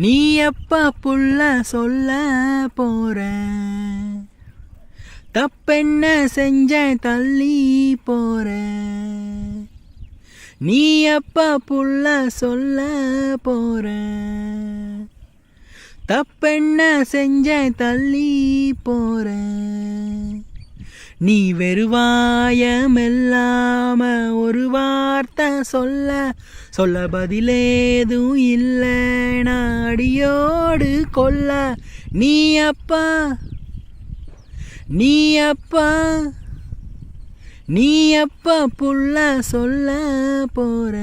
நீ எப்ப புள்ள சொல்ல போற? தப்பென்ன செஞ்ச தள்ளி போற? நீ எப்ப புள்ள சொல்ல போற? தப்பென்ன செஞ்ச தள்ளி போற? நீ வெறுவாயமெல்லாம ஒரு வார்த்தை சொல்ல சொல்ல பதிலேதும் இல்லை நாடியோடு கொல்ல நீ அப்பா நீ அப்பா நீ அப்பா புள்ள சொல்ல போற.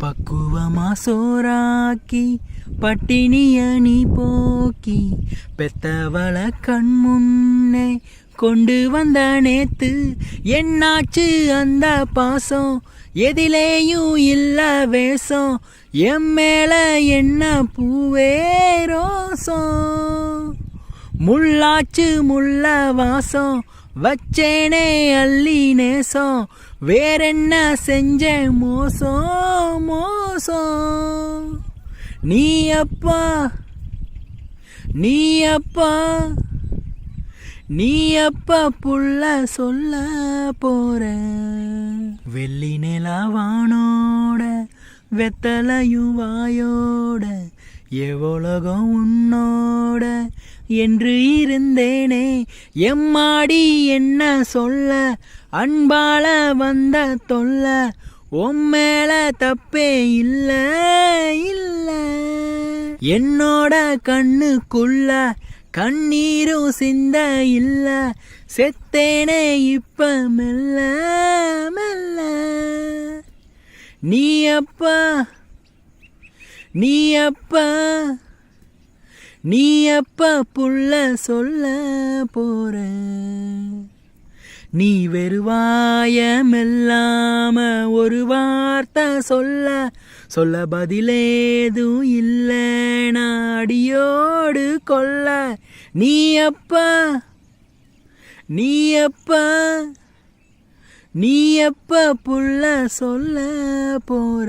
பக்குவமா சோறாக்கி பட்டினி அணி போக்கி பெத்தவள கண் முன்னே கொண்டு வந்த நேத்து என்னாச்சு அந்த பாசம்? எதிலேயும் இல்ல வேஷம். என் மேல என்ன பூவே ரோசம் முள்ளாச்சு முள்ள வாசம். வச்சேனே அள்ளி நேசம். வேறென்ன செஞ்ச மோசம் மோசம்? நீ அப்பா நீ அப்பா. நீ எப்ப புள்ள சொல்ல போற. வெள்ளி நிலவானோட வெத்தலையும் வாயோட எவ்வளகம் உன்னோட என்று இருந்தேனே. எம்மாடி என்ன சொல்ல அன்பால வந்த தொல்ல உம்மேல தப்பே இல்ல இல்ல. என்னோட கண்ணுக்குள்ள கண்ணீரும் சிந்த இல்ல செத்தேனே இப்ப மெல்ல மெல்ல. நீ அப்பா நீ அப்பா நீ அப்பா புள்ள சொல்ல போற. நீ வெறுவாயமெல்லாம ஒரு வார்த்தை சொல்ல சொல்ல பதிலேதும் இல்லை. கொல்ல நீ அப்பா? நீ அப்பா? நீ எப்ப புள்ள சொல்ல போற?